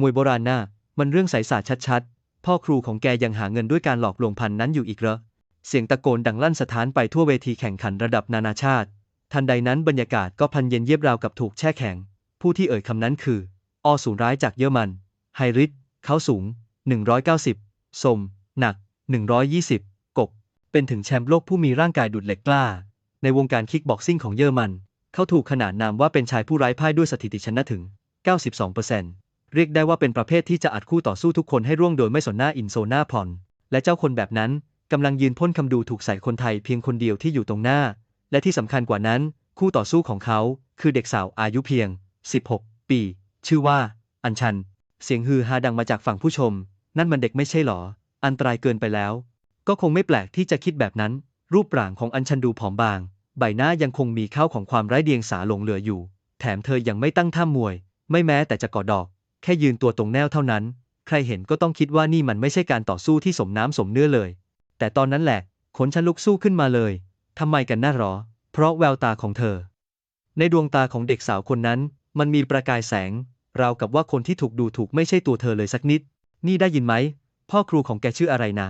มวยโบราณน่ะมันเรื่องไสยศาสตร์ชัดๆ พ่อครูของแกยังหาเงินด้วยการหลอกลวงพันนั้นอยู่อีกเหรอ เสียงตะโกนดังลั่นสถานไปทั่วเวทีแข่งขันระดับนานาชาติ ทันใดนั้นบรรยากาศก็พันเย็นเยียบราวกับถูกแช่แข็ง ผู้ที่เอ่ยคำนั้นคือ อสูรร้ายจากเยอรมัน ไฮริสเขาสูง 190 สม หนัก 120 กบ เป็นถึงแชมป์โลกผู้มีร่างกายดุดเหล็กกล้า ในวงการคิกบ็อกซิ่งของเยอรมัน เขาถูกขนานนามว่าเป็นชายผู้ไร้พ่ายด้วยสถิติชนะถึง 92% เรียกได้ว่าเป็นประเภทที่จะอัดคู่ต่อสู้ทุกคนให้ร่วงโดยไม่สนหน้าอินโซหน้าผ่อน และเจ้าคนแบบนั้นกำลังยืนพ่นคำดูถูกใส่คนไทยเพียงคนเดียวที่อยู่ตรงหน้า และที่สำคัญกว่านั้น คู่ต่อสู้ของเขา คือเด็กสาวอายุเพียง 16 ปี ชื่อว่า อัญชัน เสียงฮือฮาดังมาจากฝั่งผู้ชม นั่นมันเด็กไม่ใช่หรอ อันตรายเกินไปแล้ว ก็คงไม่แปลกที่จะคิดแบบนั้น รูปร่างของอัญชันดูผอมบาง ใบหน้ายังคงมีข้าวของความไร้เดียงสาหลงเหลืออยู่ แถมเธอยังไม่ตั้งท่ามวย ไม่แม้แต่จะกอดดอก แค่ยืนตัวตรงแนวเท่านั้น ใครเห็นก็ต้องคิดว่านี่มันไม่ใช่การต่อสู้ที่สมน้ำสมเนื้อเลย แต่ตอนนั้นแหละ ขนฉันลุกสู้ขึ้นมาเลยทำไมกันน่ารอ เพราะแววตาของเธอ ในดวงตาของเด็กสาวคนนั้น มันมีประกายแสง ราวกับว่าคนที่ถูกดูถูกไม่ใช่ตัวเธอเลยสักนิด นี่ได้ยินไหม พ่อครูของแกชื่ออะไรนะ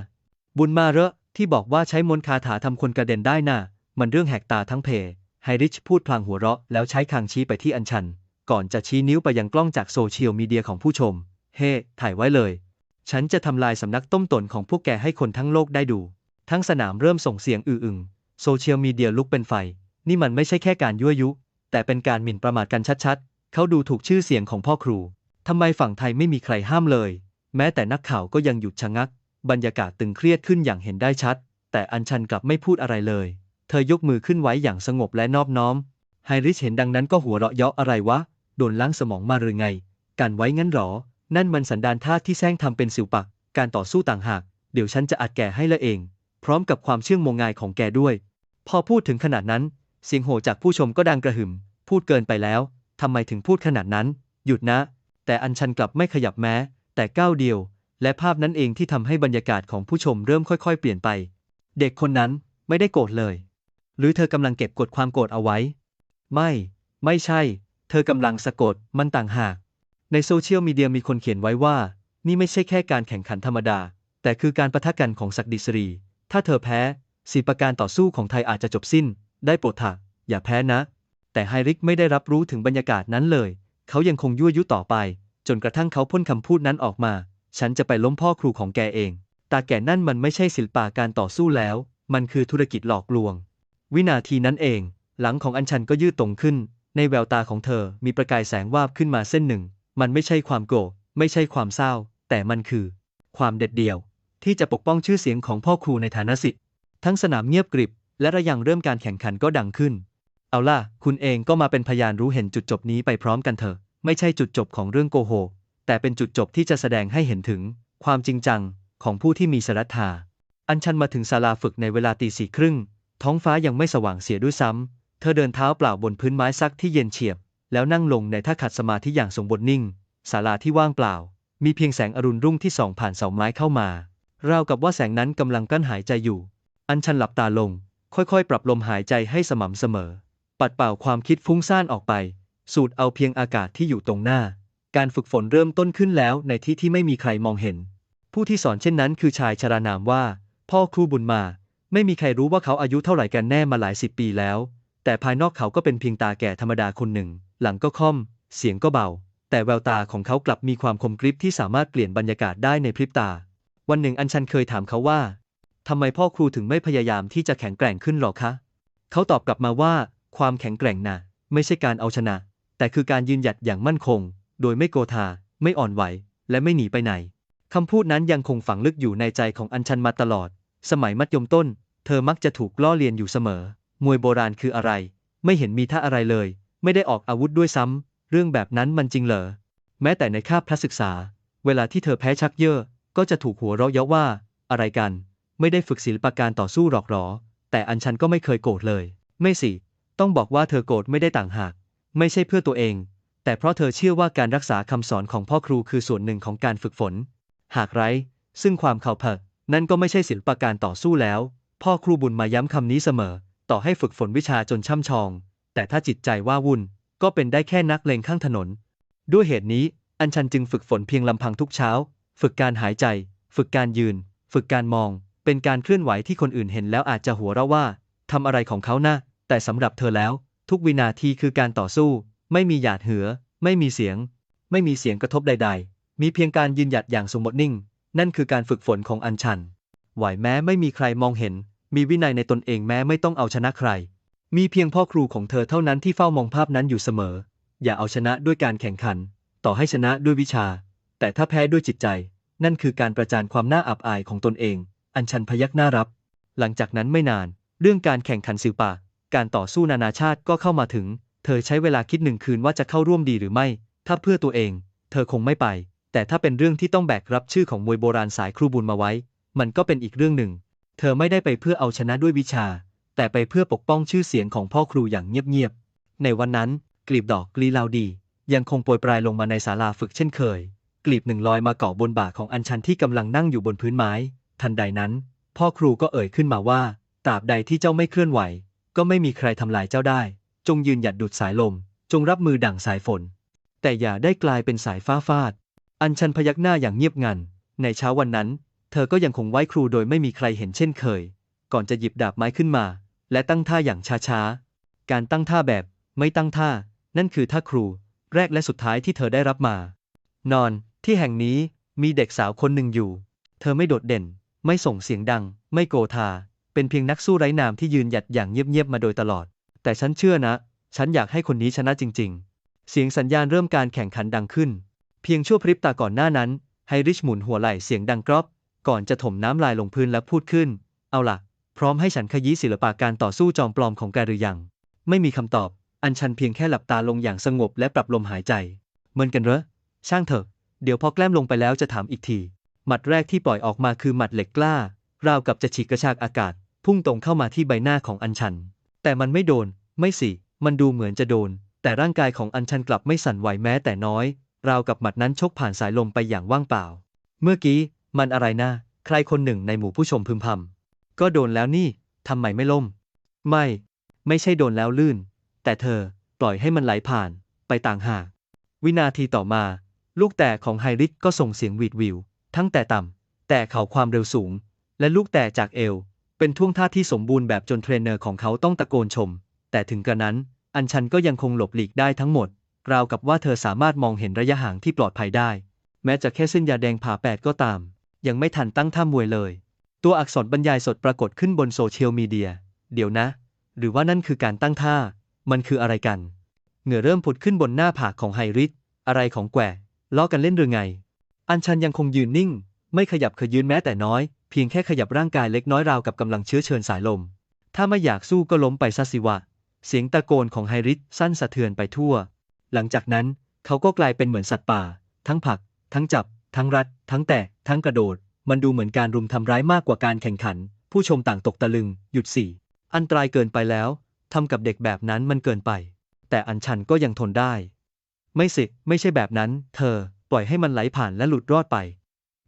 บุญมาเหรอที่บอกว่าใช้มนต์คาถาทำคนกระเด็นได้น่ะ มันเรื่องแหกตาทั้งเพไฮริชพูดพลางหัวเราะแล้วใช้คางชี้ไปที่อัญชัน ก่อนจะชี้นิ้วไปยังกล้องจากโซเชียลมีเดียของผู้ชม เฮ้ถ่ายไว้เลย ฉันจะทำลายสำนักต้มตนของพวกแกให้คนทั้งโลกได้ดู ทั้งสนามเริ่มส่งเสียงอืออึงโซเชียลมีเดียลุกเป็นไฟ นี่มันไม่ใช่แค่การยั่วยุ แต่เป็นการหมิ่นประมาทกันชัดๆ เขาดูถูกชื่อเสียงของพ่อครู ทำไมฝั่งไทยไม่มีใครห้ามเลย แม้แต่นักข่าวก็ยังหยุดชะงัก บรรยากาศตึงเครียดขึ้นอย่างเห็นได้ชัด แต่อัญชันกลับไม่พูดอะไรเลย เธอยกมือขึ้นไว้อย่างสงบและนอบน้อมไฮริชเห็นดังนั้นก็หัวเราะเยาะอะไรวะ โดนล้างสมองมาหรือไง การไว้งั้นหรอ นั่นมันสันดานท่าที่แซงทำเป็นสิวปักการต่อสู้ต่างหาก เดี๋ยวฉันจะอัดแกให้ละเอง พร้อมกับความเชื่องโมงายของแกด้วย พอพูดถึงขนาดนั้น เสียงโห่จากผู้ชมก็ดังกระหึ่ม พูดเกินไปแล้วทำไมถึงพูดขนาดนั้น หยุดนะ แต่อัญชันกลับไม่ขยับแม้ แต่ก้าวเดียว และภาพนั้นเองที่ทำให้บรรยากาศของผู้ชมเริ่มค่อยๆ เปลี่ยนไป เด็กคนนั้นไม่ได้โกรธเลย หรือเธอกำลังเก็บกดความโกรธเอาไว้ ไม่ ไม่ใช่ เธอกำลังสะกดมันต่างหาก ในโซเชียลมีเดียมีคนเขียนไว้ว่า นี่ไม่ใช่แค่การแข่งขันธรรมดา แต่คือการประทะกันของศักดิสรี ถ้าเธอแพ้สีประการต่อสู้ของไทยอาจจะจบสิ้น ได้โปรดเถอะอย่าแพ้นะ แต่ไฮริกไม่ได้รับรู้ถึงบรรยากาศนั้นเลย เขายังคงยั่วยุต่อไป จนกระทั่งเขาพ่นคำพูดนั้นออกมา ฉันจะไปล้มพ่อครูของแกเองตาแก่นั่นมันไม่ใช่ศิลปะการต่อสู้แล้ว มันคือธุรกิจหลอกลวง วินาทีนั้นเอง หลังของอัญชันก็ยืดตรงขึ้น ในแววตาของเธอมีประกายแสงวาบขึ้นมาเส้นหนึ่ง มันไม่ใช่ความโกรธไม่ใช่ความเศร้า แต่มันคือ ความเด็ดเดี่ยว ที่จะปกป้องชื่อเสียงของพ่อครูในฐานะสิทธิ์ทั้งสนามเงียบกริบ และระยังเริ่มการแข่งขันก็ดังขึ้น เอาล่ะ คุณเองก็มาเป็นพยานรู้เห็นจุดจบนี้ไปพร้อมกันเถอะ ไม่ใช่จุดจบของเรื่องโกหกแต่เป็นจุดจบที่จะแสดงให้เห็นถึง ความจริงจังของผู้ที่มีสรัทธาอัญชันมาถึงศาลาฝึกในเวลาตีสี่ครึ่งท้องฟ้ายังไม่สว่างเสียด้วยซ้ำ เธอเดินเท้าเปล่าบนพื้นไม้ซักที่เย็นเฉียบ แล้วนั่งลงในท่าขัดสมาธิอย่างทรงบนิ่ง ศาลาที่ว่างเปล่า มีเพียงแสงอรุณรุ่งที่ส่องผ่านเสาไม้เข้ามาราวกับว่าแสงนั้นกำลังกั้นหายใจอยู่ อัญชันหลับตาลง ค่อยๆ ปรับลมหายใจให้สม่ำเสมอ ปัดเป่าความคิดฟุ้งซ่านออกไป สูดเอาเพียงอากาศที่อยู่ตรงหน้า การฝึกฝนเริ่มต้นขึ้นแล้วในที่ที่ไม่มีใครมองเห็น ผู้ที่สอนเช่นนั้นคือชายชรานามว่า พ่อครูบุญมา ไม่มีใครรู้ว่าเขาอายุเท่าไหร่กันแน่มาหลายสิบปีแล้ว แต่ภายนอกเขาก็เป็นเพียงตาแก่ธรรมดาคนหนึ่ง หลังก็ค่อม เสียงก็เบา แต่แววตาของเขากลับมีความคมกริบที่สามารถเปลี่ยนบรรยากาศได้ในพริบตา วันหนึ่งอัญชันเคยถามเขาว่าทำไมพ่อครูถึงไม่พยายามที่จะแข็งแกร่งขึ้นหรอคะ เขาตอบกลับมาว่า ความแข็งแกร่งน่ะ ไม่ใช่การเอาชนะ แต่คือการยืนหยัดอย่างมั่นคง โดยไม่โกธา ไม่อ่อนไหว และไม่หนีไปไหนคำพูดนั้นยังคงฝังลึกอยู่ในใจของอัญชันมาตลอด สมัยมัธยมต้น เธอมักจะถูกล่อเลียนอยู่เสมอ มวยโบราณคืออะไร ไม่เห็นมีท่าอะไรเลย ไม่ได้ออกอาวุธด้วยซ้ำ เรื่องแบบนั้นมันจริงเหรอ แม้แต่ในคาบพระศึกษา เวลาที่เธอแพ้ชักเย่อก็จะถูกหัวเราะเยาะว่า อะไรกัน ไม่ได้ฝึกศิลปะการต่อสู้หรอกหรอ แต่อัญชันก็ไม่เคยโกรธเลย ไม่สิ ต้องบอกว่าเธอโกรธไม่ได้ต่างหาก ไม่ใช่เพื่อตัวเอง แต่เพราะเธอเชื่อว่าการรักษาคำสอนของพ่อครูคือส่วนหนึ่งของการฝึกฝน หากไร้ซึ่งความเข่าเผิกนั่นก็ไม่ใช่ศิลปะการต่อสู้แล้ว พ่อครูบุญมาย้ำคำนี้เสมอ ต่อให้ฝึกฝนวิชาจนช่ำชอง แต่ถ้าจิตใจว่าวุ่น ก็เป็นได้แค่นักเลงข้างถนน ด้วยเหตุนี้ อัญชันจึงฝึกฝนเพียงลำพังทุกเช้า ฝึกการหายใจ ฝึกการยืน ฝึกการมอง เป็นการเคลื่อนไหวที่คนอื่นเห็นแล้วอาจจะหัวเราะว่าทำอะไรของเขานะแต่สำหรับเธอแล้ว ทุกวินาทีคือการต่อสู้ ไม่มีหยาดเหือ ไม่มีเสียง ไม่มีเสียงกระทบใด ๆ มีเพียงการยืนหยัดอย่างสงบนิ่ง นั่นคือการฝึกฝนของอัญชัน ไหวแม้ไม่มีใครมองเห็น มีวินัยในตนเองแม้ไม่ต้องเอาชนะใคร มีเพียงพ่อครูของเธอเท่านั้นที่เฝ้ามองภาพนั้นอยู่เสมอ อย่าเอาชนะด้วยการแข่งขัน ต่อให้ชนะด้วยวิชา แต่ถ้าแพ้ด้วยจิตใจ นั่นคือการประจานความน่าอับอายของตนเอง อัญชันพยักหน้ารับ หลังจากนั้นไม่นาน เรื่องการแข่งขันศิลปะ การต่อสู้นานาชาติก็เข้ามาถึง เธอใช้เวลาคิดหนึ่งคืนว่าจะเข้าร่วมดีหรือไม่ ถ้าเพื่อตัวเอง เธอคงไม่ไป แต่ถ้าเป็นเรื่องที่ต้องแบกรับชื่อของมวยโบราณสายครูบุญมาไว้ มันก็เป็นอีกเรื่องหนึ่ง เธอไม่ได้ไปเพื่อเอาชนะด้วยวิชา แต่ไปเพื่อปกป้องชื่อเสียงของพ่อครูอย่างเงียบๆ ในวันนั้นกลีบดอกกลีลาวดี ยังคงโปรยปลายลงมาในศาลาฝึกเช่นเคย กลีบหนึ่งลอยมาเกาะบนบ่าของอัญชันที่กำลังนั่งอยู่บนพื้นไม้ ทันใดนั้น พ่อครูก็เอ่ยขึ้นมาว่าตราบใดที่เจ้าไม่เคลื่อนไหว ก็ไม่มีใครทำลายเจ้าได้ จงยืนหยัดดุดสายลม จงรับมือดั่งสายฝน แต่อย่าได้กลายเป็นสายฟ้าฟาด อัญชันพยักหน้าอย่างเงียบงัน ในเช้าวันนั้น เธอก็ยังคงไหว้ครูโดยไม่มีใครเห็นเช่นเคย ก่อนจะหยิบดาบไม้ขึ้นมา และตั้งท่าอย่างช้าๆ การตั้งท่าแบบไม่ตั้งท่า นั่นคือท่าครู แรกและสุดท้ายที่เธอได้รับมา นอนที่แห่งนี้มีเด็กสาวคนหนึ่งอยู่ เธอไม่โดดเด่น ไม่ส่งเสียงดัง ไม่โกธา เป็นเพียงนักสู้ไร้นามที่ยืนหยัดอย่างเงียบๆมาโดยตลอด แต่ฉันเชื่อนะ ฉันอยากให้คนนี้ชนะจริง ๆ เสียงสัญญาณเริ่มการแข่งขันดังขึ้น เพียงชั่วพริบตาก่อนหน้านั้นไฮริชหมุนหัวไหล่เสียงดังกรอบ ก่อนจะถมน้ำลายลงพื้นและพูดขึ้น เอาล่ะ พร้อมให้ฉันขยี้ศิลปะการต่อสู้จอมปลอมของแกหรือยัง ไม่มีคำตอบ อัญชันเพียงแค่หลับตาลงอย่างสงบและปรับลมหายใจ เหมือนกันเหรอ ช่างเถอะ เดี๋ยวพอแกล้มลงไปแล้วจะถามอีกที หมัดแรกที่ปล่อยออกมาคือหมัดเหล็กกล้า ราวกับจะฉีกกระชากอากาศ พุ่งตรงเข้ามาที่ใบหน้าของอัญชัน แต่มันไม่โดน ไม่สิ มันดูเหมือนจะโดน แต่ร่างกายของอัญชันกลับไม่สั่นไหวแม้แต่น้อย ราวกับหมัดนั้นชกผ่านสายลมไปอย่างว่างเปล่า เมื่อกี้ มันอะไรนะ ใครคนหนึ่งในหมู่ผู้ชมพึมพำ ก็โดนแล้วนี่ ทำไมไม่ล่ม ไม่ ไม่ใช่โดนแล้วลื่น แต่เธอปล่อยให้มันไหลผ่าน ไปต่างหาก วินาทีต่อมา ลูกแต่ของไฮริสก็ส่งเสียงหวีดวิว ทั้งแต่ต่ำ แต่เข่าความเร็วสูง และลูกแต่จากเอว เป็นท่วงท่าที่สมบูรณ์แบบจนเทรนเนอร์ของเขาต้องตะโกนชม แต่ถึงกระนั้น อัญชันก็ยังคงหลบหลีกได้ทั้งหมด ราวกับว่าเธอสามารถมองเห็นระยะห่างที่ปลอดภัยได้ แม้จะแค่เส้นยาแดงผ่าแปดก็ตาม ยังไม่ทันตั้งท่ามวยเลย ตัวอักษรบรรยายสดปรากฏขึ้นบนโซเชียลมีเดีย เดี๋ยวนะ หรือว่านั่นคือการตั้งท่า มันคืออะไรกัน เหงื่อเริ่มผุดขึ้นบนหน้าผากของไฮริสอะไรของแกวล้อกันเล่นหรือไง อัญชันยังคงยืนนิ่ง ไม่ขยับขยืนแม้แต่น้อย เพียงแค่ขยับร่างกายเล็กน้อยราวกับกำลังเชื้อเชิญสายลม ถ้าไม่อยากสู้ก็ล้มไปซะสิวะ เสียงตะโกนของไฮริสสั้นสะเทือนไปทั่ว หลังจากนั้นเขาก็กลายเป็นเหมือนสัตว์ป่า ทั้งผลัก ทั้งจับ ทั้งรัด ทั้งแตะ ทั้งกระโดด มันดูเหมือนการรุมทำร้ายมากกว่าการแข่งขัน ผู้ชมต่างตกตะลึง หยุดสี่ อันตรายเกินไปแล้ว ทำกับเด็กแบบนั้นมันเกินไป แต่อัญชันก็ยังทนได้ ไม่สิ ไม่ใช่แบบนั้น เธอ ปล่อยให้มันไหลผ่านและหลุดรอดไป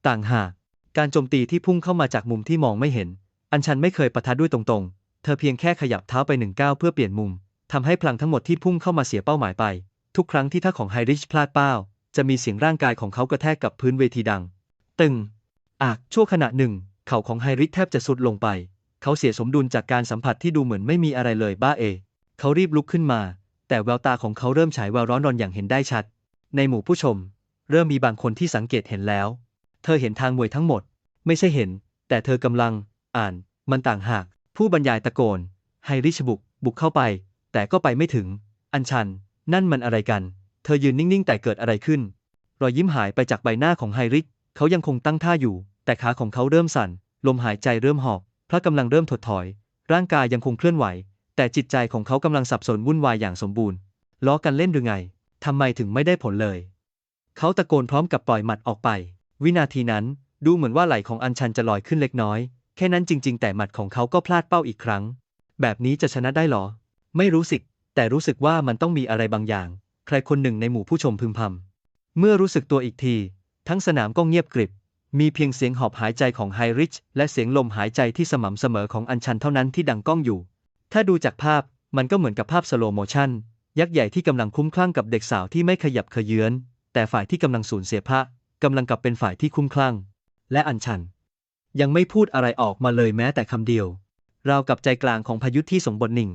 ต่างหาก การโจมตีที่พุ่งเข้ามาจากมุมที่มองไม่เห็น อัญชันไม่เคยปะทะด้วยตรงๆ เธอเพียงแค่ขยับเท้าไปหนึ่งก้าวเพื่อเปลี่ยนมุมทำให้พลังทั้งหมดที่พุ่งเข้ามาเสียเป้าหมายไป ทุกครั้งที่ท่าของไฮริชพลาดเป้า จะมีเสียงร่างกายของเขากระแทกกับพื้นเวทีดัง ตึง อาก ชั่วขณะหนึ่ง เข่าของไฮริชแทบจะสุดลงไป เขาเสียสมดุลจากการสัมผัสที่ดูเหมือนไม่มีอะไรเลยบ้าเอ เขารีบลุกขึ้นมา แต่แววตาของเขาเริ่มฉายแววร้อนรนอย่างเห็นได้ชัด ในหมู่ผู้ชม เริ่มมีบางคนที่สังเกตเห็นแล้ว เธอเห็นทางมวยทั้งหมด ไม่ใช่เห็น แต่เธอกำลัง อ่าน มันต่างหาก ผู้บรรยายตะโกน ไฮริชบุก บุกเข้าไป แต่ก็ไปไม่ถึง อัญชัน นั่นมันอะไรกัน เธอยืนนิ่งๆ แต่เกิดอะไรขึ้น รอยยิ้มหายไปจากใบหน้าของไฮริชเขายังคงตั้งท่าอยู่ แต่ขาของเขาเริ่มสั่น ลมหายใจเริ่มหอบพระกำลังเริ่มถดถอย ร่างกายยังคงเคลื่อนไหว แต่จิตใจของเขากำลังสับสนวุ่นวายอย่างสมบูรณ์ ล้อกันเล่นหรือไง ทำไมถึงไม่ได้ผลเลย เขาตะโกนพร้อมกับปล่อยหมัดออกไป วินาทีนั้น ดูเหมือนว่าไหล่ของอัญชันจะลอยขึ้นเล็กน้อย แค่นั้นจริง ๆ แต่หมัดของเขาก็พลาดเป้าอีกครั้ง แบบนี้จะชนะได้หรอ ไม่รู้สิ แต่รู้สึกว่ามันต้องมีอะไรบางอย่าง ใครคนหนึ่งในหมู่ผู้ชมพึมพำ เมื่อรู้สึกตัวอีกที ทั้งสนามก็เงียบกริบ มีเพียงเสียงหอบหายใจของไฮริช และเสียงลมหายใจที่สม่ำเสมอของอัญชันเท่านั้นที่ดังก้องอยู่ ถ้าดูจากภาพมันก็เหมือนกับภาพสโลโมชันยักษ์ใหญ่ที่กำลังคุ้มคลั่งกับเด็กสาวที่ไม่ขยับเขยื้อน แต่ฝ่ายที่กำลังสูญเสียพระกำลังกลับเป็นฝ่ายที่คุ้มคลั่ง และอัญชัน ยังไม่พูดอะไรออกมาเลยแม้แต่คำเดียวราวกับใจกลางของพายุที่สงบนิ่ง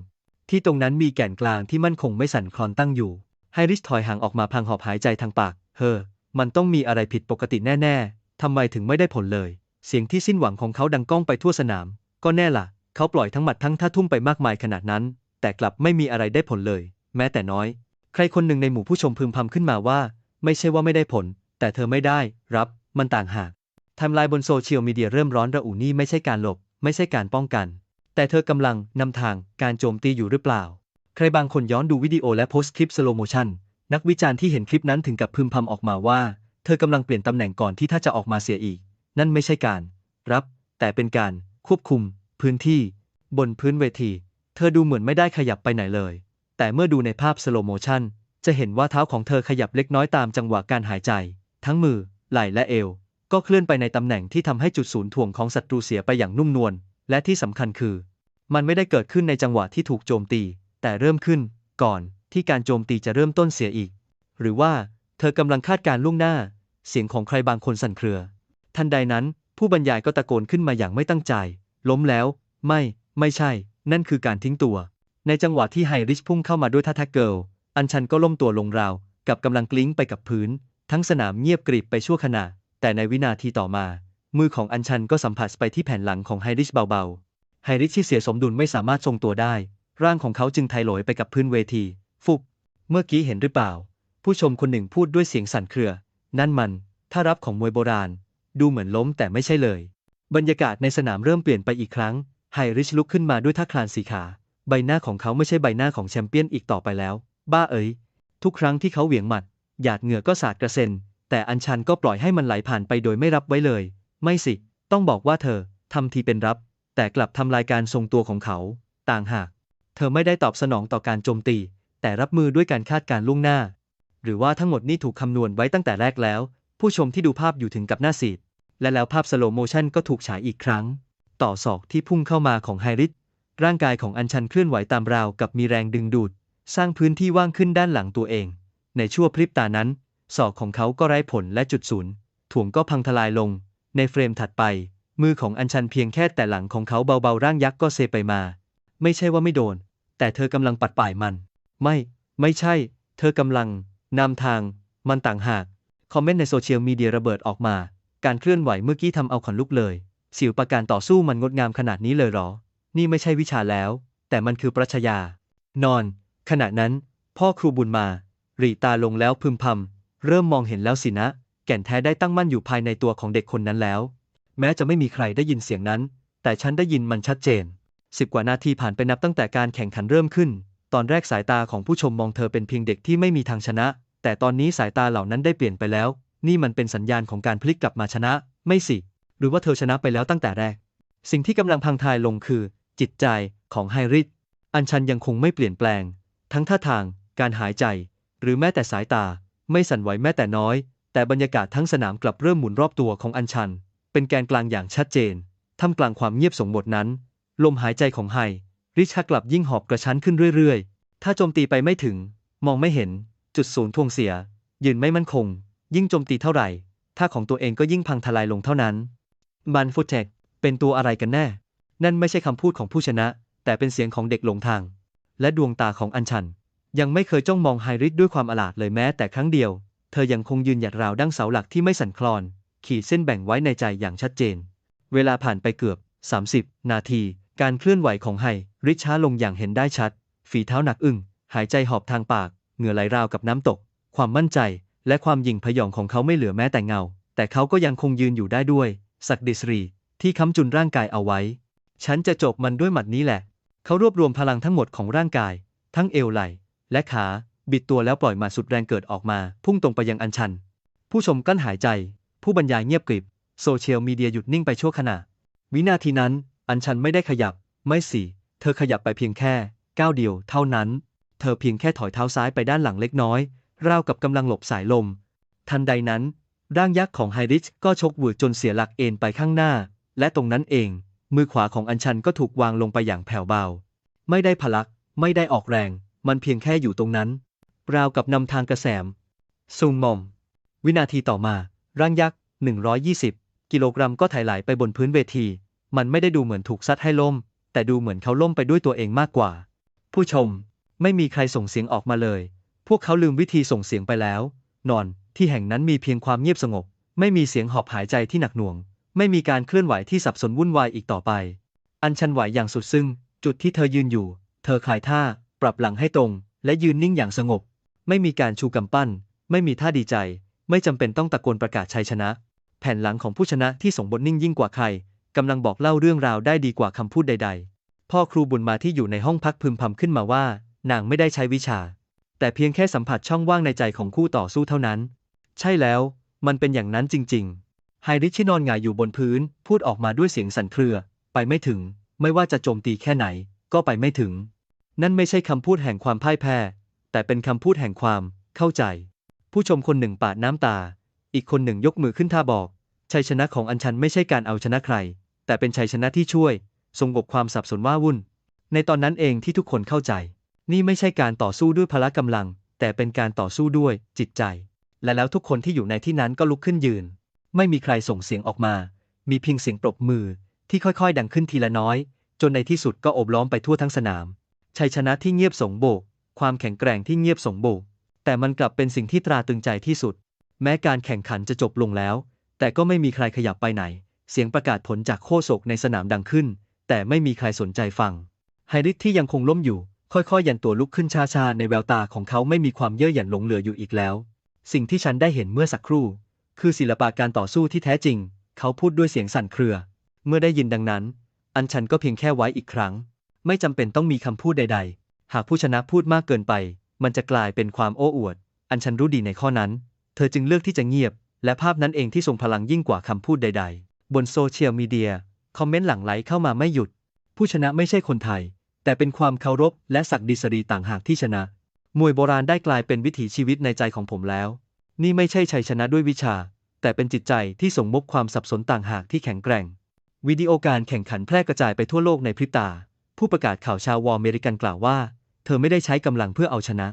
ที่ตรงนั้นมีแก่นกลางที่มั่นคงไม่สั่นคลอนตั้งอยู่ ให้ริชถอยห่างออกมาพลางหอบหายใจทางปาก เฮอมันต้องมีอะไรผิดปกติแน่ๆ ทำไมถึงไม่ได้ผลเลย เสียงที่สิ้นหวังของเขาดังก้องไปทั่วสนาม ก็แน่ล่ะ เขาปล่อยทั้งหมัดทั้งท่าทุ่มไปมากมายขนาดนั้น แต่กลับไม่มีอะไรได้ผลเลย แม้แต่น้อย ใครคนหนึ่งในหมู่ผู้ชมพึมพำขึ้นมาว่า ไม่ใช่ว่าไม่ได้ผล แต่เธอไม่ได้ รับ มันต่างหากไทม์ไลน์บนโซเชียลมีเดียเริ่มร้อนระอุนี่ไม่ใช่การหลบ ไม่ใช่การป้องกัน แต่เธอกำลังนำทางการโจมตีอยู่หรือเปล่า ใครบางคนย้อนดูวิดีโอและโพสต์คลิปสโลโมชันนักวิจารณ์ที่เห็นคลิปนั้นถึงกับพึมพำออกมาว่า เธอกำลังเปลี่ยนตำแหน่งก่อนที่ถ้าจะออกมาเสียอีก นั่นไม่ใช่การ รับ แต่เป็นการควบคุม พื้นที่ บนพื้นเวที เธอดูเหมือนไม่ได้ขยับไปไหนเลย แต่เมื่อดูในภาพสโลโมชันจะเห็นว่าเท้าของเธอขยับเล็กน้อยตามจังหวะการหายใจ ทั้งมือ ไหล่และเอว ก็เคลื่อนไปในตำแหน่งที่ทำให้จุดศูนย์ถ่วงของศัตรูเสียไปอย่างนุ่มนวลและที่สำคัญคือ มันไม่ได้เกิดขึ้นในจังหวะที่ถูกโจมตี แต่เริ่มขึ้น ก่อนที่การโจมตีจะเริ่มต้นเสียอีก หรือว่า เธอกำลังคาดการล่วงหน้า เสียงของใครบางคนสั่นเครือ ทันใดนั้น ผู้บรรยายก็ตะโกนขึ้นมาอย่างไม่ตั้งใจ ล้มแล้ว ไม่ ไม่ใช่ นั่นคือการทิ้งตัว ในจังหวะที่ไฮริชพุ่งเข้ามาด้วยท่าแท็กเกิล อันชันก็ล้มตัวลงราว กับกำลังกลิ้งไปกับพื้น ทั้งสนามเงียบกริบไปชั่วขณะ แต่ในวินาทีต่อมา มือของอัญชันก็สัมผัสไปที่แผ่นหลังของไฮริชเบาๆไฮริชที่เสียสมดุลไม่สามารถทรงตัวได้ ร่างของเขาจึงไทลอยไปกับพื้นเวที ฟุบ เมื่อกี้เห็นหรือเปล่า ผู้ชมคนหนึ่งพูดด้วยเสียงสั่นเครือ นั่นมัน ถ้ารับของมวยโบราณ ดูเหมือนล้มแต่ไม่ใช่เลย บรรยากาศในสนามเริ่มเปลี่ยนไปอีกครั้ง ไฮริชลุกขึ้นมาด้วยท่าคลานสีขา ใบหน้าของเขาไม่ใช่ใบหน้าของแชมเปี้ยนอีกต่อไปแล้ว บ้าเอ๋ย ทุกครั้งที่เขาเหวี่ยงหมัด หยาดเหงื่อก็สาดกระเซ็น แต่อัญชันก็ปล่อยให้มันไหลผ่านไปโดยไม่รับไว้เลย ไม่สิ ต้องบอกว่าเธอทำทีเป็นรับ แต่กลับทำลายการทรงตัวของเขา ต่างหาก เธอไม่ได้ตอบสนองต่อการโจมตี แต่รับมือด้วยการคาดการล่วงหน้า หรือว่าทั้งหมดนี่ถูกคำนวณไว้ตั้งแต่แรกแล้ว ผู้ชมที่ดูภาพอยู่ถึงกับหน้าซีด และแล้วภาพสโลโมชันก็ถูกฉายอีกครั้ง ต่อศอกที่พุ่งเข้ามาของไฮริสร่างกายของอัญชันเคลื่อนไหวตามราวกับมีแรงดึงดูด สร้างพื้นที่ว่างขึ้นด้านหลังตัวเอง ในชั่วพริบตานั้นศอกของเขาก็ไร้ผลและจุดศูนย์ถ่วงก็พังทลายลง ในเฟรมถัดไป มือของอัญชันเพียงแค่แต่หลังของเขาเบาๆร่างยักษ์ก็เซไปมา ไม่ใช่ว่าไม่โดน แต่เธอกำลังปัดป่ายมัน ไม่ ไม่ใช่ เธอกำลังนำทาง มันต่างหาก คอมเมนต์ในโซเชียลมีเดียระเบิดออกมา การเคลื่อนไหวเมื่อกี้ทำเอาขนลุกเลยศิลประการต่อสู้มันงดงามขนาดนี้เลยหรอ นี่ไม่ใช่วิชาแล้ว แต่มันคือปรัชญา นอน ขณะนั้น พ่อครูบุญมาหรีตาลงแล้วพึมพำ เริ่มมองเห็นแล้วสินะ แก่นแท้ได้ตั้งมั่นอยู่ภายในตัวของเด็กคนนั้นแล้ว แม้จะไม่มีใครได้ยินเสียงนั้น แต่ฉันได้ยินมันชัดเจน สิบกว่านาทีผ่านไปนับตั้งแต่การแข่งขันเริ่มขึ้น ตอนแรกสายตาของผู้ชมมองเธอเป็นเพียงเด็กที่ไม่มีทางชนะ แต่ตอนนี้สายตาเหล่านั้นได้เปลี่ยนไปแล้ว นี่มันเป็นสัญญาณของการพลิกกลับมาชนะ ไม่สิ หรือว่าเธอชนะไปแล้วตั้งแต่แรก สิ่งที่กำลังพังทลายลงคือ จิตใจของไฮริสอัญชันยังคงไม่เปลี่ยนแปลง ทั้งท่าทาง การหายใจ หรือแม้แต่สายตา ไม่สั่นไหวแม้แต่น้อย แต่บรรยากาศทั้งสนามกลับเริ่มหมุนรอบตัวของอัญชัน เป็นแกนกลางอย่างชัดเจนท่ามกลางความเงียบสงบนั้น ลมหายใจของไฮริชากลับยิ่งหอบกระชั้นขึ้นเรื่อยๆ ถ้าโจมตีไปไม่ถึง มองไม่เห็น จุดศูนย์ทวงเสีย ยืนไม่มั่นคง ยิ่งโจมตีเท่าไหร่ท่าของตัวเองก็ยิ่งพังทลายลงเท่านั้น บันฟุตเทคเป็นตัวอะไรกันแน่ นั่นไม่ใช่คำพูดของผู้ชนะ แต่เป็นเสียงของเด็กหลงทาง และดวงตาของอัญชัน ยังไม่เคยจ้องมองไฮริสด้วยความอลาดเลยแม้แต่ครั้งเดียว เธอยังคงยืนหยัดราวดั้งเสาหลักที่ไม่สั่นคลอน ขีดเส้นแบ่งไว้ในใจอย่างชัดเจน เวลาผ่านไปเกือบ 30 นาที การเคลื่อนไหวของไฮริชช้าลงอย่างเห็นได้ชัด ฝีเท้าหนักอึ้ง หายใจหอบทางปาก เหงื่อไหลราวกับน้ำตก ความมั่นใจ และความยิ่งพยองของเขาไม่เหลือแม้แต่เงา แต่เขาก็ยังคงยืนอยู่ได้ด้วย ศักดิสรี ที่ค้ำจุนร่างกายเอาไว้ ฉันจะจบมันด้วยหมัดนี้แหละ เขารวบรวมพลังทั้งหมดของร่างกาย ทั้งเอวไหล่และขา บิดตัวแล้วปล่อยมาสุดแรงเกิดออกมา พุ่งตรงไปยังอัญชัน ผู้ชมกั้นหายใจ ผู้บรรยายเงียบกริบ โซเชียลมีเดียหยุดนิ่งไปชั่วขณะ วินาทีนั้น อัญชันไม่ได้ขยับ ไม่สิ เธอขยับไปเพียงแค่ก้าวเดียวเท่านั้น เธอเพียงแค่ถอยเท้าซ้ายไปด้านหลังเล็กน้อย ราวกับกำลังหลบสายลม ทันใดนั้น ร่างยักษ์ของไฮริชก็ชกหวืดจนเสียหลักเอ็นไปข้างหน้า และตรงนั้นเอง มือขวาของอัญชันก็ถูกวางลงไปอย่างแผ่วเบา ไม่ได้พลัก ไม่ได้ออกแรง มันเพียงแค่อยู่ตรงนั้น ราวกับนำทางกระแสมซูมมอม วินาทีต่อมา ร่างยักษ์ 120 กิโลกรัมก็ถ่ายไหลไปบนพื้นเวที มันไม่ได้ดูเหมือนถูกซัดให้ล่ม แต่ดูเหมือนเขาล่มไปด้วยตัวเองมากกว่า ผู้ชม ไม่มีใครส่งเสียงออกมาเลย พวกเขาลืมวิธีส่งเสียงไปแล้ว นอน ที่แห่งนั้นมีเพียงความเงียบสงบ ไม่มีเสียงหอบหายใจที่หนักหน่วง ไม่มีการเคลื่อนไหวที่สับสนวุ่นวายอีกต่อไป อันชันไหวอย่างสุดซึ่งจุดที่เธอยืนอยู่ เธอคลายท่า ปรับหลังให้ตรง และยืนนิ่งอย่างสงบ ไม่มีการชูกำปั้น ไม่มีท่าดีใจ ไม่จำเป็นต้องตะโกนประกาศชัยชนะ แผ่นหลังของผู้ชนะที่ส่งบทนิ่งยิ่งกว่าใคร กำลังบอกเล่าเรื่องราวได้ดีกว่าคำพูดใด ๆ พ่อครูบุญมาที่อยู่ในห้องพักพึมพำขึ้นมาว่า นางไม่ได้ใช้วิชา แต่เพียงแค่สัมผัสช่องว่างในใจของคู่ต่อสู้เท่านั้น ใช่แล้ว มันเป็นอย่างนั้นจริง ๆ ไฮริชที่นอนหงายอยู่บนพื้น พูดออกมาด้วยเสียงสั่นเครือ ไปไม่ถึง ไม่ว่าจะโจมตีแค่ไหน ก็ไปไม่ถึง นั่นไม่ใช่คำพูดแห่งความพ่ายแพ้ แต่เป็นคำพูดแห่งความ เข้าใจ ผู้ชมคนหนึ่งปาดน้ำตา อีกคนหนึ่งยกมือขึ้นท่าบอกชัยชนะของอัญชันไม่ใช่การเอาชนะใคร แต่เป็นชัยชนะที่ช่วยสงบความสับสนว่าวุ่น ในตอนนั้นเองที่ทุกคนเข้าใจ นี่ไม่ใช่การต่อสู้ด้วยพละกำลัง แต่เป็นการต่อสู้ด้วยจิตใจ และแล้วทุกคนที่อยู่ในที่นั้นก็ลุกขึ้นยืน ไม่มีใครส่งเสียงออกมา มีเพียงเสียงปรบมือที่ค่อยๆ ดังขึ้นทีละน้อย จนในที่สุดก็โอบล้อมไปทั่วทั้งสนาม ชัยชนะที่เงียบสงโบก ความแข็งแกร่งที่เงียบสงโบก แต่มันกลับเป็นสิ่งที่ตราตรึงใจที่สุด แม้การแข่งขันจะจบลงแล้ว แต่ก็ไม่มีใครขยับไปไหน เสียงประกาศผลจากโคศกในสนามดังขึ้น แต่ไม่มีใครสนใจฟัง ไฮริสที่ยังคงล้มอยู่ ค่อยๆยันตัวลุกขึ้นช้าๆ ในแววตาของเขาไม่มีความเย่อหยันหลงเหลืออยู่อีกแล้ว สิ่งที่ฉันได้เห็นเมื่อสักครู่ คือศิลปะการต่อสู้ที่แท้จริง เขาพูดด้วยเสียงสั่นเครือ เมื่อได้ยินดังนั้น อันชันก็เพียงแค่ไว้อีกครั้ง ไม่จำเป็นต้องมีคำพูดใด ๆ หากผู้ชนะพูดมากเกินไป มันจะกลายเป็นความโอ้อวด อันชันรู้ดีในข้อนั้น เธอจึงเลือกที่จะเงียบ และภาพนั้นเองที่ทรงพลังยิ่งกว่าคำพูดใด ๆ บนโซเชียลมีเดีย คอมเมนต์หลั่งไหลเข้ามาไม่หยุด ผู้ชนะไม่ใช่คนไทย แต่เป็นความเคารพและศักดิสรีต่างหากที่ชนะ มวยโบราณได้กลายเป็นวิถีชีวิตในใจของผมแล้ว นี่ไม่ใช่ชัยชนะด้วยวิชา แต่เป็นจิตใจที่ส่งมบความสับสนต่างหากที่แข็งแกร่ง วิดีโอการแข่งขันแพร่กระจายไปทั่วโลกในพริบตา ผู้ประกาศข่าวชาววอเมริกันกล่าวว่า เธอไม่ได้ใช้กำลังเพื่อเอาชนะ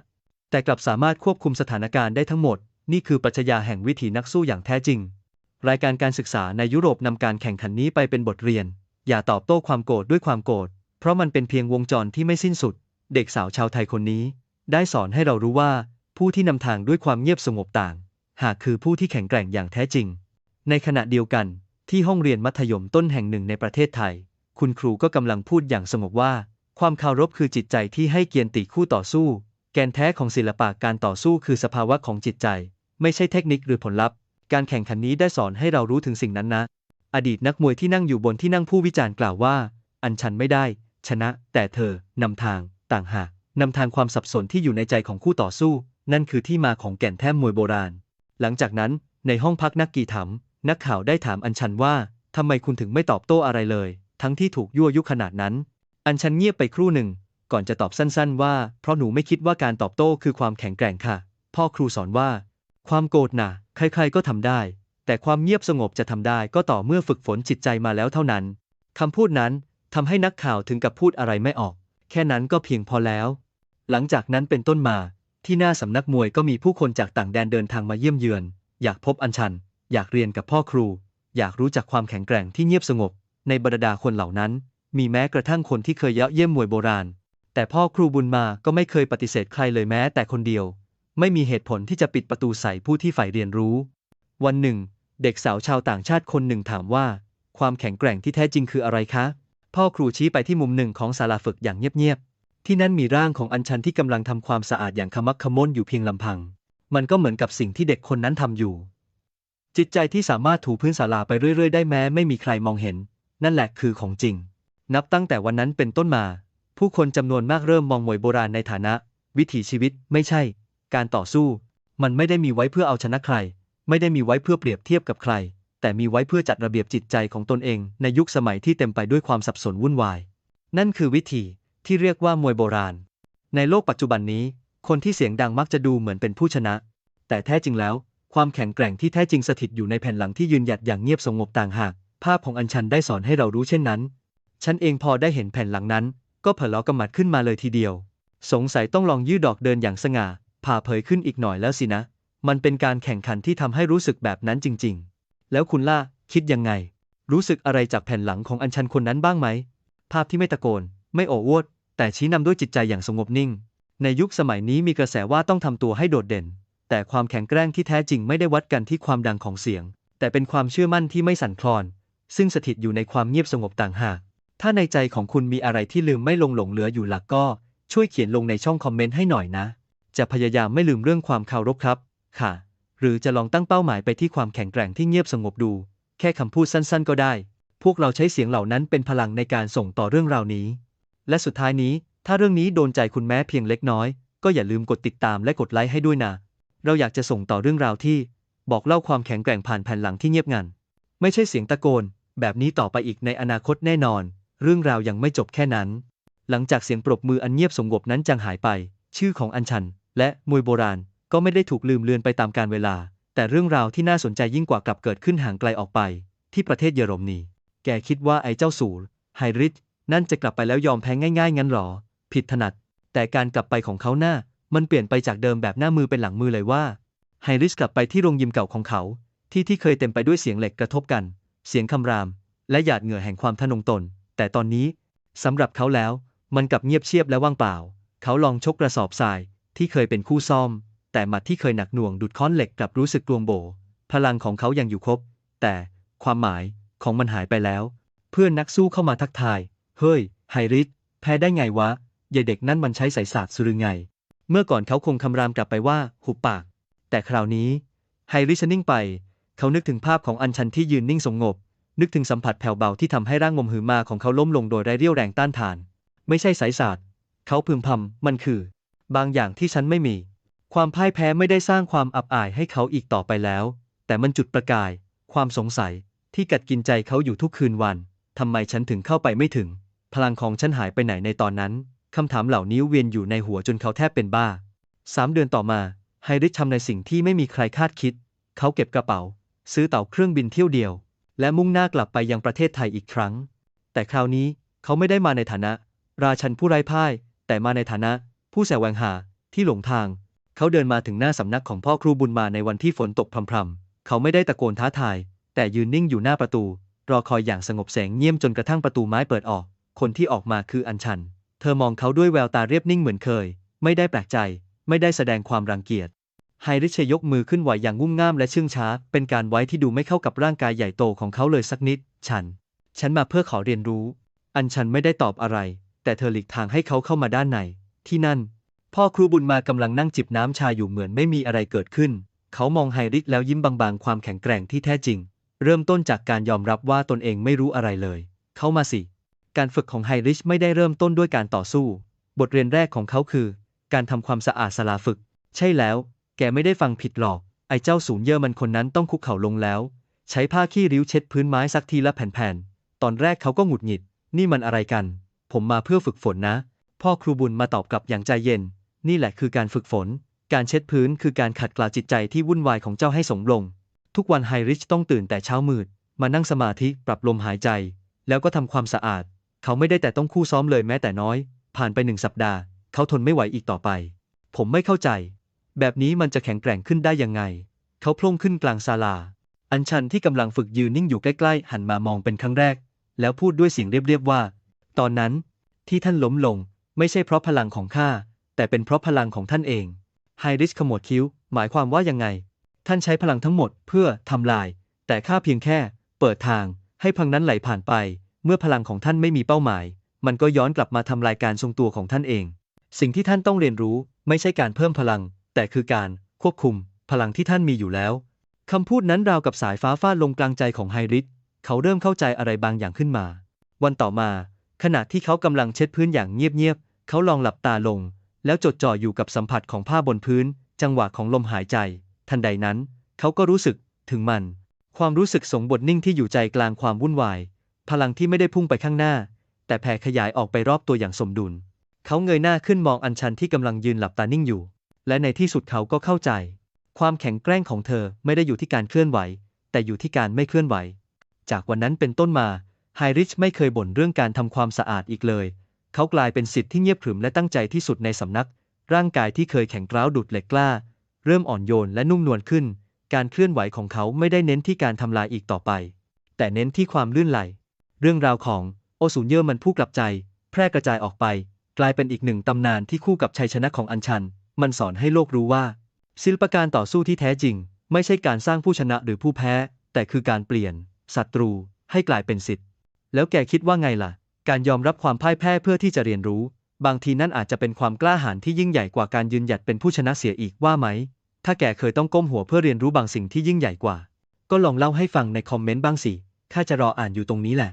แต่กลับสามารถควบคุมสถานการณ์ได้ทั้งหมด นี่คือปรัชญาแห่งวิถีนักสู้อย่างแท้จริง รายการการศึกษาในยุโรปนำการแข่งขันนี้ไปเป็นบทเรียน อย่าตอบโต้ความโกรธด้วยความโกรธ เพราะมันเป็นเพียงวงจรที่ไม่สิ้นสุด เด็กสาวชาวไทยคนนี้ ได้สอนให้เรารู้ว่า ผู้ที่นำทางด้วยความเงียบสงบต่าง หากคือผู้ที่แข็งแกร่งอย่างแท้จริง ในขณะเดียวกันที่ห้องเรียนมัธยมต้นแห่งหนึ่งในประเทศไทย คุณครูก็กำลังพูดอย่างสงบว่า ความเคารพคือจิตใจที่ให้เกียรติคู่ต่อสู้ แกนแท้ของศิลปะการต่อสู้คือสภาวะของจิตใจ ไม่ใช่เทคนิคหรือผลลัพธ์ การแข่งขันนี้ได้สอนให้เรารู้ถึงสิ่งนั้นนะ อดีตนักมวยที่นั่งอยู่บนที่นั่งผู้วิจารณ์กล่าวว่า อันชันไม่ได้ ชนะ แต่เธอนำทาง ต่างหากนำทางความสับสนที่อยู่ในใจของคู่ต่อสู้ นั่นคือที่มาของแก่นแท้มวยโบราณ หลังจากนั้นในห้องพักนักกีฬานักข่าวได้ถามอัญชันว่าทำไมคุณถึงไม่ตอบโต้อะไรเลย ทั้งที่ถูกยั่วยุขนาดนั้น อัญชันเงียบไปครู่หนึ่ง ก่อนจะตอบสั้นๆ ว่า เพราะหนูไม่คิดว่าการตอบโต้คือความแข็งแกร่งค่ะ พ่อครูสอนว่า ความโกรธน่ะ ใครๆก็ทำได้ แต่ความเงียบสงบจะทำได้ก็ต่อเมื่อฝึกฝนจิตใจมาแล้วเท่านั้นคำพูดนั้นทำให้นักข่าวถึงกับพูดอะไรไม่ออก แค่นั้นก็เพียงพอแล้ว หลังจากนั้นเป็นต้นมา ที่หน้าสำนักมวยก็มีผู้คนจากต่างแดนเดินทางมาเยี่ยมเยือน อยากพบอัญชัน อยากเรียนกับพ่อครู อยากรู้จักความแข็งแกร่งที่เงียบสงบ ในบรรดาคนเหล่านั้น มีแม้กระทั่งคนที่เคยเยาะเยี่ยมมวยโบราณ แต่พ่อครูบุญมาก็ไม่เคยปฏิเสธใครเลยแม้แต่คนเดียว ไม่มีเหตุผลที่จะปิดประตูใส่ผู้ที่ใฝ่เรียนรู้ วันหนึ่ง เด็กสาวชาวต่างชาติคนหนึ่งถามว่า ความแข็งแกร่งที่แท้จริงคืออะไรคะ พ่อครูชี้ไปที่มุมหนึ่งของศาลาฝึกอย่างเงียบๆ ที่นั่นมีร่างของอัญชันที่กำลังทำความสะอาดอย่างขมักขม้นอยู่เพียงลำพัง มันก็เหมือนกับสิ่งที่เด็กคนนั้นทำอยู่ จิตใจที่สามารถถูพื้นศาลาไปเรื่อยๆ ได้แม้ไม่มีใครมองเห็น นั่นแหละคือของจริง นับตั้งแต่วันนั้นเป็นต้นมา ผู้คนจำนวนมากเริ่มมองมวยโบราณในฐานะ วิถีชีวิตไม่ใช่ การต่อสู้ มันไม่ได้มีไว้เพื่อเอาชนะใคร ไม่ได้มีไว้เพื่อเปรียบเทียบกับใคร แต่มีไว้เพื่อจัดระเบียบจิตใจของตนเองในยุคสมัยที่เต็มไปด้วยความสับสนวุ่นวาย นั่นคือวิธีที่เรียกว่ามวยโบราณ ในโลกปัจจุบันนี้ คนที่เสียงดังมักจะดูเหมือนเป็นผู้ชนะ แต่แท้จริงแล้ว ความแข็งแกร่งที่แท้จริงสถิตอยู่ในแผ่นหลังที่ยืนหยัดอย่างเงียบสงบต่างหาก ภาพของอัญชันได้สอนให้เรารู้เช่นนั้น ฉันเองพอได้เห็นแผ่นหลังนั้น ก็เผลอกำมัดขึ้นมาเลยทีเดียว สงสัยต้องลองยืดดอกเดินอย่างสง่า ผ่าเผยขึ้นอีกหน่อยแล้วสินะ มันเป็นการแข่งขันที่ทำให้รู้สึกแบบนั้นจริง ๆ แล้วคุณล่ะ คิดยังไง รู้สึกอะไรจากแผ่นหลังของอัญชันคนนั้นบ้างไหม ภาพที่ไม่ตะโกน ไม่โอ้อวด แต่ชี้นำด้วยจิตใจอย่างสงบนิ่ง ในยุคสมัยนี้มีกระแสว่าต้องทำตัวให้โดดเด่น แต่ความแข็งแกร่งที่แท้จริงไม่ได้วัดกันที่ความดังของเสียง แต่เป็นความเชื่อมั่นที่ไม่สั่นคลอน ซึ่งสถิตอยู่ในความเงียบสงบต่างหากถ้าในใจของคุณมีอะไรที่ลืมไม่ลงหลงเหลืออยู่หลักก็ ช่วยเขียนลงในช่องคอมเมนต์ให้หน่อยนะ จะพยายามไม่ลืมเรื่องความเคารพครับ ค่ะ หรือจะลองตั้งเป้าหมายไปที่ความแข็งแกร่งที่เงียบสงบดู แค่คำพูดสั้นๆ ก็ได้ พวกเราใช้เสียงเหล่านั้นเป็นพลังในการส่งต่อเรื่องราวนี้ และสุดท้ายนี้ ถ้าเรื่องนี้โดนใจคุณแม้เพียงเล็กน้อย ก็อย่าลืมกดติดตามและกดไลค์ให้ด้วยนะ เราอยากจะส่งต่อเรื่องราวที่ บอกเล่าความแข็งแกร่งผ่านแผ่นหลังที่เงียบงัน ไม่ใช่เสียงตะโกน แบบนี้ต่อไปอีกในอนาคตแน่นอน เรื่องราวยังไม่จบแค่นั้น หลังจากเสียงปรบมืออันเงียบสงบนั้นจางหายไปชื่อของอัญชัน และมวยโบราณก็ไม่ได้ถูกลืมเลือนไปตามกาลเวลา แต่เรื่องราวที่น่าสนใจยิ่งกว่ากลับเกิดขึ้นห่างไกลออกไป ที่ประเทศเยอรมนี แกคิดว่าไอ้เจ้าสูรไฮริชนั่นจะกลับไปแล้วยอมแพ้ง่ายๆงั้นหรอ ผิดถนัด แต่การกลับไปของเขาหน้า มันเปลี่ยนไปจากเดิมแบบหน้ามือเป็นหลังมือเลยว่าไฮริชกลับไปที่โรงยิมเก่าของเขา ที่ที่เคยเต็มไปด้วยเสียงเหล็กกระทบกัน เสียงคำราม และหยาดเหงื่อแห่งความทะนงตน แต่ตอนนี้สำหรับเขาแล้ว มันกลับเงียบเชียบและว่างเปล่า เขาลองชกกระสอบทราย ที่เคยเป็นคู่ซ่อม แต่หมัดที่เคยหนักหน่วงดุดค้อนเหล็กกลับรู้สึกกลวงโบ พลังของเขายังอยู่ครบ แต่ความหมายของมันหายไปแล้ว เพื่อนนักสู้เข้ามาทักทาย เฮ้ย ไฮริสแพ้ได้ไงวะยายเด็กนั่นมันใช้สายศาสตร์สุรือไง เมื่อก่อนเขาคงคำรามกลับไปว่าหุบปาก แต่คราวนี้ไฮริชนิ่งไป เขานึกถึงภาพของอัญชันที่ยืนนิ่งสงบ นึกถึงสัมผัสแผ่วเบาที่ทำให้ร่างงมหือมาของเขาล้มลงโดยไร้เรี่ยวแรงต้านทาน ไม่ใช่สายศาสตร์ เขาพึมพำมันคือ บางอย่างที่ฉันไม่มี ความพ่ายแพ้ไม่ได้สร้างความอับอายให้เขาอีกต่อไปแล้ว แต่มันจุดประกาย ความสงสัยที่กัดกินใจเขาอยู่ทุกคืนวันทำไมฉันถึงเข้าไปไม่ถึง พลังของฉันหายไปไหนในตอนนั้นคำถามเหล่านี้เวียนอยู่ในหัวจนเขาแทบเป็นบ้าสามเดือนต่อมาไฮริชทำในสิ่งที่ไม่มีใครคาดคิด เขาเก็บกระเป๋า ซื้อเต่าเครื่องบินเที่ยวเดียว และมุ่งหน้ากลับไปยังประเทศไทยอีกครั้ง แต่คราวนี้เขาไม่ได้มาในฐานะ ราชันผู้ไร้พ่าย แต่มาในฐานะ ผู้แสวงหาที่หลงทาง เขาเดินมาถึงหน้าสำนักของพ่อครูบุญมาในวันที่ฝนตกพรำๆ เขาไม่ได้ตะโกนท้าทาย แต่ยืนนิ่งอยู่หน้าประตู รอคอยอย่างสงบแสงเงียบจนกระทั่งประตูไม้เปิดออก คนที่ออกมาคืออัญชัน เธอมองเขาด้วยแววตาเรียบนิ่งเหมือนเคย ไม่ได้แปลกใจ ไม่ได้แสดงความรังเกียจไฮริชยกมือขึ้นไหวอย่างงุ่มง่ามและเชื่องช้า เป็นการไว้ที่ดูไม่เข้ากับร่างกายใหญ่โตของเขาเลยสักนิด ฉัน ฉันมาเพื่อขอเรียนรู้ อัญชันไม่ได้ตอบอะไร แต่เธอหลีกทางให้เขาเข้ามาด้านใน ที่นั่น พ่อครูบุญมากำลังนั่งจิบน้ำชาอยู่เหมือนไม่มีอะไรเกิดขึ้น เขามองไฮริชแล้วยิ้มบางๆ ความแข็งแกร่งที่แท้จริง เริ่มต้นจากการยอมรับว่าตนเองไม่รู้อะไรเลย เข้ามาสิ การฝึกของไฮริชไม่ได้เริ่มต้นด้วยการต่อสู้ บทเรียนแรกของเขาคือ การทำความสะอาดสลาฝึก ใช่แล้ว แกไม่ได้ฟังผิดหรอก ไอ้เจ้าสูงเยอมันคนนั้นต้องคุกเข่าลงแล้ว ใช้ผ้าขี้ริ้วเช็ดพื้นไม้สักทีละแผ่นๆ ตอนแรกเขาก็หงุดหงิด นี่มันอะไรกัน ผมมาเพื่อฝึกฝนนะ พ่อครูบุญมาตอบกลับอย่างใจเย็น นี่แหละคือการฝึกฝน การเช็ดพื้นคือการขัดเกลาจิตใจที่วุ่นวายของเจ้าให้สงบลง ทุกวันไฮริชต้องตื่นแต่เช้ามืด มานั่งสมาธิปรับลมหายใจ แล้วก็ทำความสะอาด เขาไม่ได้แต่ต้องคู่ซ้อมเลยแม้แต่น้อย ผ่านไปหนึ่งสัปดาห์ เขาทนไม่ไหวอีกต่อไป ผมไม่เข้าใจ แบบนี้มันจะแข็งแกร่งขึ้นได้ยังไง เขาพลงขึ้นกลางศาลา อัญชันที่กำลังฝึกยืนนิ่งอยู่ใกล้ๆ หันมามองเป็นครั้งแรก แล้วพูดด้วยเสียงเรียบๆว่า ตอนนั้น ที่ท่านล้มลง ไม่ใช่เพราะพลังของข้า แต่เป็นเพราะพลังของท่านเอง ไฮริชขมวดคิ้ว หมายความว่ายังไง ท่านใช้พลังทั้งหมดเพื่อทำลาย แต่ข้าเพียงแค่ เปิดทาง ให้พังนั้นไหลผ่านไป เมื่อพลังของท่านไม่มีเป้าหมาย มันก็ย้อนกลับมาทำลายการทรงตัวของท่านเอง สิ่งที่ท่านต้องเรียนรู้ไม่ใช่การเพิ่มพลัง แต่คือการควบคุม พลังที่ท่านมีอยู่แล้วคำพูดนั้นราวกับสายฟ้าฟาดลงกลางใจของไฮริชเขาเริ่มเข้าใจอะไรบางอย่างขึ้นมา วันต่อมา ขณะที่เขากำลังเช็ดพื้นอย่างเงียบๆ เขาลองหลับตาลง แล้วจดจ่ออยู่กับสัมผัสของผ้าบนพื้น จังหวะของลมหายใจ ทันใดนั้น เขาก็รู้สึกถึงมัน ความรู้สึกสงบนิ่งที่อยู่ใจกลางความวุ่นวาย พลังที่ไม่ได้พุ่งไปข้างหน้า แต่แผ่ขยายออกไปรอบตัวอย่างสมดุล เขาเงยหน้าขึ้นมองอัญชันที่กำลังยืนหลับตานิ่งอยู่ และในที่สุดเขาก็เข้าใจ ความแข็งแกร่งของเธอไม่ได้อยู่ที่การเคลื่อนไหว แต่อยู่ที่การไม่เคลื่อนไหว จากวันนั้นเป็นต้นมา ไฮริชไม่เคยบ่นเรื่องการทำความสะอาดอีกเลย เขากลายเป็นสิทธิ์ที่เงียบขรึมและตั้งใจที่สุดในสำนัก ร่างกายที่เคยแข็งกร้าวดุดเหล็กกล้า เริ่มอ่อนโยนและนุ่มนวลขึ้น การเคลื่อนไหวของเขาไม่ได้เน้นที่การทำลายอีกต่อไป แต่เน้นที่ความลื่นไหล เรื่องราวของโอสูญเย่อมันผู้กลับใจ แพร่กระจายออกไป กลายเป็นอีกหนึ่งตำนานที่คู่กับชัยชนะของอัญชัน มันสอนให้โลกรู้ว่า ศิลปการต่อสู้ที่แท้จริง ไม่ใช่การสร้างผู้ชนะหรือผู้แพ้ แต่คือการเปลี่ยนศัตรูให้กลายเป็นสิทธิ์ แล้วแกคิดว่าไงล่ะ การยอมรับความพ่ายแพ้เพื่อที่จะเรียนรู้ บางทีนั่นอาจจะเป็นความกล้าหาญที่ยิ่งใหญ่กว่าการยืนหยัดเป็นผู้ชนะเสียอีกว่าไหม ถ้าแกเคยต้องก้มหัวเพื่อเรียนรู้บางสิ่งที่ยิ่งใหญ่กว่า ก็ลองเล่าให้ฟังในคอมเมนต์บ้างสิข้าจะรออ่านอยู่ตรงนี้แหละ